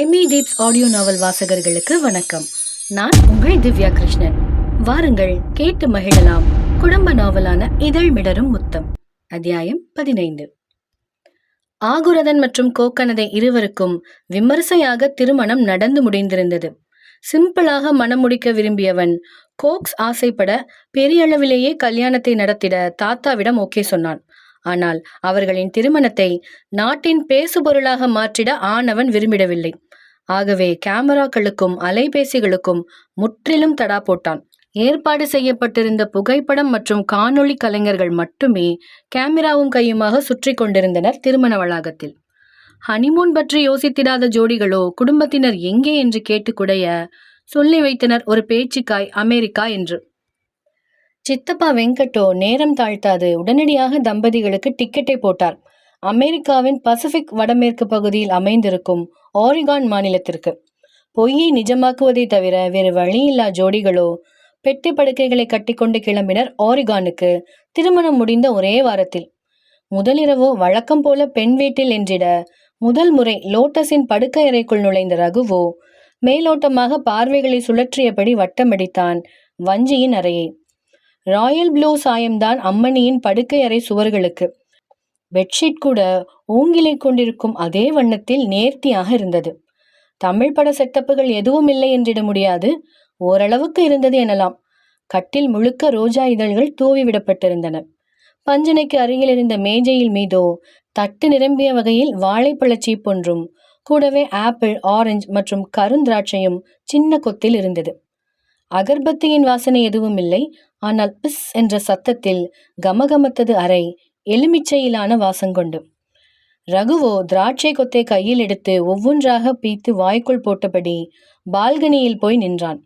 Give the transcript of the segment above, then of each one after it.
ME டீப்ஸ் audio நாவல் வாசகர்களுக்கு வணக்கம். நான் உங்கள் திவ்யா கிருஷ்ணன். வாருங்கள் கேட்டு மகிழலாம். குடும்ப நாவலான இதழ் மிடரும் முத்தம். அத்தியாயம் பதினைந்து. ஆகுரதன் மற்றும் கோக்கனதை இருவருக்கும் விமர்சையாக திருமணம் நடந்து முடிந்திருந்தது. சிம்பிளாக மனம் முடிக்க விரும்பியவன் கோக்ஸ் ஆசைப்பட பெரிய அளவிலேயே கல்யாணத்தை நடத்திட தாத்தாவிடம் ஓகே சொன்னான். ஆனால் அவர்களின் திருமணத்தை நாட்டின் பேசுபொருளாக மாற்றிட ஆனவன் விரும்பிடவில்லை. ஆகவே கேமராக்களுக்கும் அலைபேசிகளுக்கும் முற்றிலும் தடா போட்டான். ஏற்பாடு செய்யப்பட்டிருந்த புகைப்படம் மற்றும் காணொளி கலைஞர்கள் மட்டுமே கேமராவும் கையுமாக சுற்றி கொண்டிருந்தனர் திருமண வளாகத்தில். ஹனிமூன் பற்றி யோசித்திடாத ஜோடிகளோ குடும்பத்தினர் எங்கே என்று கேட்டு குடைய சொல்லி வைத்தனர் ஒரு பேச்சுக்காய் அமெரிக்கா என்று. சித்தப்பா வெங்கட்டோ நேரம் தாழ்த்தாது உடனடியாக தம்பதிகளுக்கு டிக்கெட்டை போட்டார். அமெரிக்காவின் பசிபிக் வடமேற்கு பகுதியில் அமைந்திருக்கும் ஆரிகான் மாநிலத்திற்கு. பொய்யை நிஜமாக்குவதை தவிர வேறு வழியில்லா ஜோடிகளோ பெட்டி படுக்கைகளை கட்டிக்கொண்டு கிளம்பினர் ஆரிகானுக்கு திருமணம் முடிந்த ஒரே வாரத்தில். முதலிரவோ வழக்கம் போல பெண் வீட்டில் என்றிட முதல் முறை லோட்டஸின் படுக்கை அறைக்குள் நுழைந்த ரகுவோ மேலோட்டமாக பார்வைகளை சுழற்றியபடி வட்டமடித்தான் வஞ்சியின் அறையை. ராயல் ப்ளூ சாயம்தான் அம்மணியின் படுக்கை அறை சுவர்களுக்கு. பெட்ஷீட் கூட ஊங்கிலை கொண்டிருக்கும் அதே வண்ணத்தில் நேர்த்தியாக இருந்தது. தமிழ் பட செட்டப்புகள் எதுவும் இல்லை என்றிட முடியாது. ஓரளவுக்கு இருந்தது எனலாம். கட்டில் முழுக்க ரோஜா இதழ்கள் தூவி விடப்பட்டிருந்தன பஞ்சனைக்கு அருகில் இருந்த மேஜையில் மீதோ தட்டு நிரம்பிய வகையில் வாழைப்பழச் சீப்பொன்றும் கூடவே ஆப்பிள் ஆரஞ்சு மற்றும் கருந்திராட்சையும் சின்ன கொத்தில் இருந்தது. அகர்பத்தியின் வாசனை எதுவும் இல்லை ஆனால் பிஸ் என்ற சத்தத்தில் கமகமத்தது அறை எலுமிச்சையிலான வாசங்கொண்டு ரகுவோ திராட்சை கொத்தை கையில் எடுத்து ஒவ்வொன்றாக பீத்து வாய்க்குள் போட்டபடி பால்கனியில் போய் நின்றான்.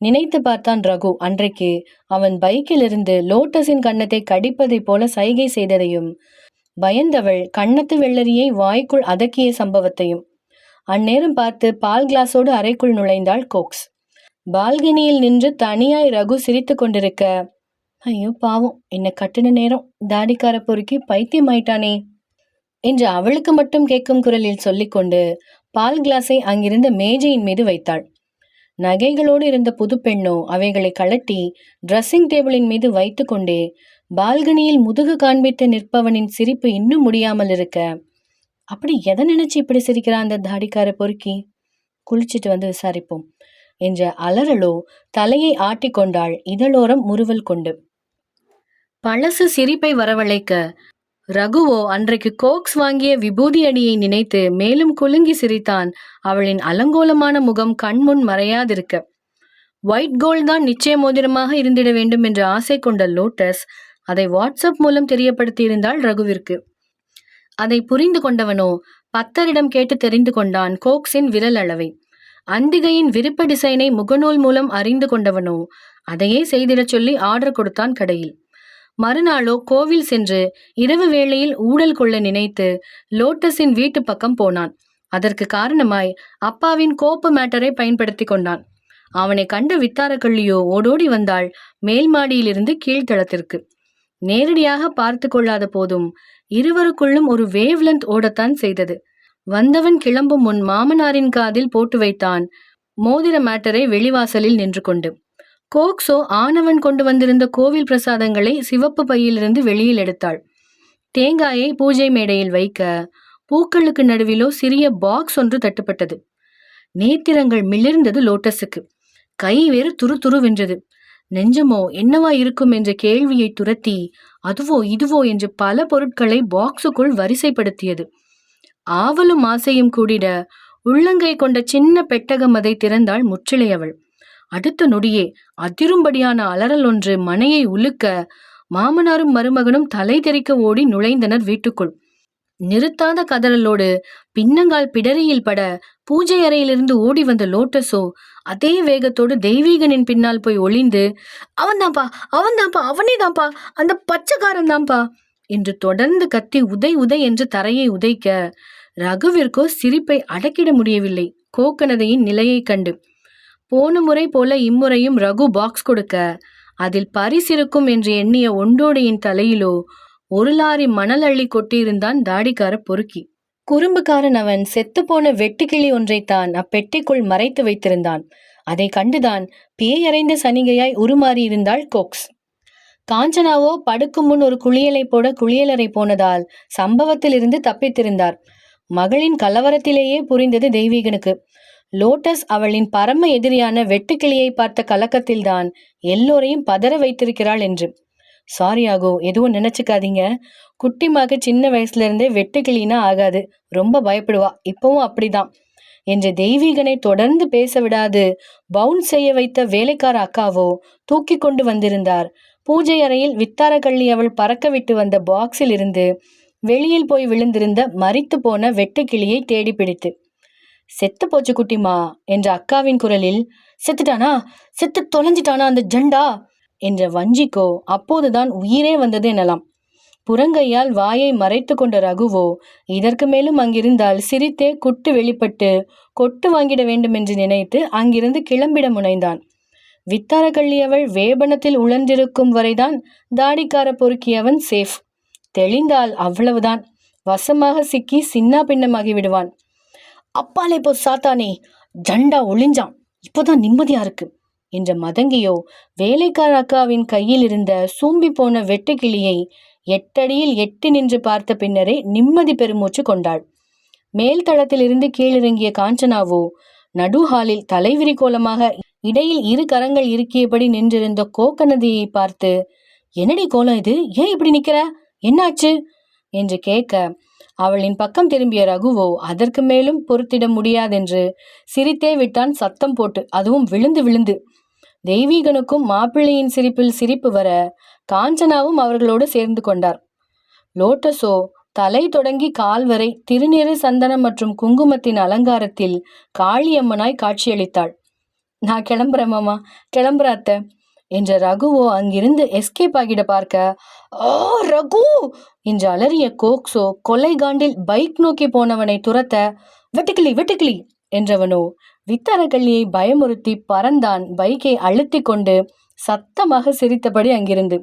நினைத்து பார்த்தான் ரகு அன்றைக்கு அவன் பைக்கிலிருந்து லோட்டஸின் கன்னத்தை கடிப்பதைப் போல சைகை செய்ததையும் பயந்தவள் கன்னத்து வெள்ளரியை வாய்க்குள் அதக்கிய சம்பவத்தையும் அந்நேரம் பார்த்து பால் கிளாஸோடு அறைக்குள் நுழைந்தாள் கோக்ஸ். பால்கனியில் நின்று தனியாய் ரகு சிரித்து கொண்டிருக்க ஐயோ பாவம். என்ன கட்டின நேரம். தாடிக்கார பொறுக்கி பைத்தியமாயிட்டானே என்று அவளுக்கு மட்டும் கேட்கும் குரலில் சொல்லிக்கொண்டு பால் கிளாஸை அங்கிருந்த மேஜையின் மீது வைத்தாள். நகைகளோடு இருந்த புது பெண்ணோ அவைகளை கழட்டி ட்ரெஸ்ஸிங் டேபிளின் மீது வைத்துக்கொண்டே பால்கனியில் முதுகு காண்பித்து நிற்பவனின் சிரிப்பு இன்னும் முடியாமல் இருக்க அப்படி எதை நினைச்சு இப்படி சிரிக்கிறா அந்த தாடிக்கார பொறுக்கி? குளிச்சிட்டு வந்து விசாரிப்போம். என்ற அலறலோ தலையை ஆட்டிக்கொண்டாள் இதழோரம் முறுவல் கொண்டு. பழசு சிரிப்பை வரவழைக்க ரகுவோ அன்றைக்கு கோக்ஸ் வாங்கிய விபூதி அடியை நினைத்து மேலும் குலுங்கி சிரித்தான். அவளின் அலங்கோலமான முகம் கண்முன் மறையாதிருக்க. ஒயிட் கோல்ட் தான் நிச்சய மோதிரமாக இருந்திட வேண்டும் என்ற ஆசை கொண்ட லோட்டஸ் அதை வாட்ஸ்அப் மூலம் தெரியப்படுத்தியிருந்தாள் ரகுவிற்கு. அதை புரிந்து கொண்டவனோ பத்தரிடம் கேட்டு தெரிந்து கொண்டான் கோக்ஸின் விரல் அளவை. அந்திகையின் விருப்ப டிசைனை முகநூல் மூலம் அறிந்து கொண்டவனோ அதையே செய்திடச் சொல்லி ஆர்டர் கொடுத்தான் கடையில். மறுநாளோ கோவில் சென்று இரவு வேளையில் ஊடல் கொள்ள நினைத்து லோட்டஸின் வீட்டு பக்கம் போனான். அதற்கு காரணமாய் அப்பாவின் கோப்பு மேட்டரை பயன்படுத்தி கொண்டான். அவனை கண்ட வித்தாரக்கள்ளியோ ஓடோடி வந்தாள் மேல் மாடியிலிருந்து கீழ்த்தளத்திற்கு. நேரடியாக பார்த்து கொள்ளாத போதும் இருவருக்குள்ளும் ஒரு வேவ்லெந்த் ஓடத்தான் செய்தது. வந்தவன் கிளம்பும் முன் மாமனாரின் காதில் போட்டு வைத்தான் மோதிர மேட்டரை வெளிவாசலில் நின்று கொண்டு. கோக்ஸோ ஆனவன் கொண்டு வந்திருந்த கோவில் பிரசாதங்களை சிவப்பு பையிலிருந்து வெளியில் எடுத்தாள். தேங்காயை பூஜை மேடையில் வைக்க பூக்களுக்கு நடுவிலோ சிறிய பாக்ஸ் ஒன்று தட்டுப்பட்டது. நேத்திரங்கள் மிளிர்ந்தது லோட்டஸுக்கு கை வேறு துரு துரு வென்றது. நெஞ்சமோ என்னவா இருக்கும் என்ற கேள்வியை துரத்தி அதுவோ இதுவோ என்று பல பொருட்களை பாக்ஸுக்குள் வரிசைப்படுத்தியது. ஆவலும் ஆசையும் கூடிட உள்ளங்கை கொண்ட சின்ன பெட்டகம் அதை திறந்தாள் முற்றிலை அவள். அடுத்த நொடியே அதிரும்படியான அலறல் ஒன்று மனையை உலுக்க மாமனாரும் மருமகனும் தலை தெறிக்க ஓடி நுழைந்தனர் வீட்டுக்குள். நிறுத்தாத கதறலோடு பின்னங்கால் பிடரியில் பட பூஜை அறையிலிருந்து ஓடி வந்த லோட்டஸோ அதே வேகத்தோடு தெய்வீகனின் பின்னால் போய் ஒளிந்து அவன்தான்ப்பா அவன்தான்ப்பா அவனே தான்ப்பா அந்த பச்சைக்காரன் தான்ப்பா என்று தொடர்ந்து கத்தி உதை உதை என்று தரையை உதைக்க ரகுவிற்கோ சிரிப்பை அடக்கிட முடியவில்லை. கோக்கனதையின் நிலையைக் கண்டு போன முறை போல இம்முறையும் ரகு பாக்ஸ் கொடுக்க. அதில் பரிசிருக்கும் என்று எண்ணிய ஒண்டோடையின் தலையிலோ ஒரு லாரி மணல் அள்ளி கொட்டியிருந்தான் தாடிக்கார பொறுக்கி. குறும்புக்காரன் அவன் செத்துப்போன வெட்டுக்கிளி ஒன்றைத்தான் அப்பெட்டிக்குள் மறைத்து வைத்திருந்தான். அதை கண்டுதான் பேயறைந்த சனிகையாய் உருமாறியிருந்தாள் கோக்ஸ் காஞ்சனாவோ படுக்கும் முன் ஒரு குளியலை போட குளியலறை போனதால் சம்பவத்திலிருந்து தப்பித்திருந்தார். மகளின் கலவரத்திலேயே புரிந்தது தெய்வீகனுக்கு. லோட்டஸ் அவளின் பரம எதிரியான வெட்டுக்கிளியை பார்த்த கலக்கத்தில்தான் எல்லோரையும் பதற வைத்திருக்கிறாள் என்று. சாரி ஆகோ எதுவும் நினைச்சுக்காதீங்க. குட்டிமாக சின்ன வயசுல இருந்தே வெட்டுக்கிளினா ஆகாது. ரொம்ப பயப்படுவா. இப்பவும் அப்படிதான். என்று தெய்வீகனை தொடர்ந்து பேச விடாது பவுன்ஸ் செய்ய வைத்த வேலைக்கார அக்காவோ தூக்கி கொண்டு வந்திருந்தார். பூஜை அறையில் வித்தாரக்கள்ளி அவள் பறக்க விட்டு வந்த பாக்ஸில் இருந்து வெளியில் போய் விழுந்திருந்த மறித்து போன வெட்டுக்கிளியை தேடி பிடித்து செத்து போச்சு குட்டிமா என்ற அக்காவின் குரலில் செத்துட்டானா? செத்து தொலைஞ்சிட்டானா அந்த ஜண்டா? என்ற வஞ்சிக்கோ அப்போதுதான் உயிரே வந்தது எனலாம். புறங்கையால் வாயை மறைத்து கொண்ட ரகுவோ இதற்கு மேலும் அங்கிருந்தால் சிரித்தே குட்டு வெளிப்பட்டு கொட்டு வாங்கிட வேண்டும் என்று நினைத்து அங்கிருந்து கிளம்பிட முனைந்தான். வித்தாரக்கள்ளியவள் வேபனத்தில் உழன்றிருக்கும் வரைதான் தாடிக்கார பொறுக்கியவன் சேஃப். தெளிந்தால் அவ்வளவுதான். வசமாக சிக்கி சின்னா பின்னமாகி விடுவான். அப்பாலே போ சாத்தானே. ஜண்டா ஒளிஞ்சான். இப்போதான் நிம்மதியா இருக்கு. என்ற மதங்கியோ வேலைக்கார அக்காவின் கையில் இருந்த சூம்பி போன வெட்டுக்கிளியை எட்டடியில் எட்டி நின்று பார்த்த பின்னரே நிம்மதி பெருமூச்சு கொண்டாள். மேல் தளத்திலிருந்து கீழிறங்கிய காஞ்சனாவோ நடுஹாலில் தலைவிரி கோலமாக இடையில் இரு கரங்கள் இருக்கியபடி நின்றிருந்த கோக்கநதியை பார்த்து என்னடி கோலம் இது? ஏன் இப்படி நிக்கிற? என்னாச்சு? என்று கேட்க அவளின் பக்கம் திரும்பிய ரகுவோ அதற்கு மேலும் பொறுத்திட முடியாதென்று சிரித்தே விட்டான் சத்தம் போட்டு. அதுவும் விழுந்து விழுந்து. தெய்வீகனுக்கும் மாப்பிள்ளையின் சிரிப்பில் சிரிப்பு வர காஞ்சனாவும் அவர்களோடு சேர்ந்து கொண்டார். லோட்டஸோ தலை தொடங்கி கால் வரை திருநீறு சந்தனம் மற்றும் குங்குமத்தின் அலங்காரத்தில் காளியம்மனாய் காட்சியளித்தாள். நான் கிளம்புறேன் மாமா. கிளம்புற அத்தை. என்ற ரகுவோ அங்கிருந்து எஸ்கேப் ஆகிட பார்க்க ஆ ரகு! என்று அலறிய கோக்ஸோ கொலை காண்டில் பைக் நோக்கி போனவனை துரத்த வெட்டுக்கிளி வெட்டுக்கிளி! என்றவனோ வித்தரக்கள்ளியை பயமுறுத்தி பறந்தான் பைக்கை அழுத்தி கொண்டு சத்தமாக சிரித்தபடி அங்கிருந்து.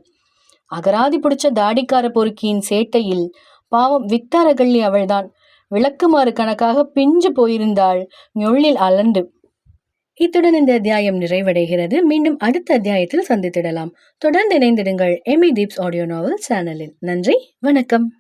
அகராதி பிடிச்ச தாடிக்கார பொறுக்கியின் சேட்டையில் பாவம் வித்தாரகள்ளி அவள்தான். விளக்குமாறு கணக்காக பிஞ்சு போயிருந்தாள் ஞொள்ளில் அலண்டு. இத்துடன் இந்த அத்தியாயம் நிறைவடைகிறது. மீண்டும் அடுத்த அத்தியாயத்தில் சந்தித்திடலாம். தொடர்ந்து இணைந்திடுங்கள். எமி தீப்ஸ் ஆடியோ நாவல் சேனலில் நன்றி. வணக்கம்.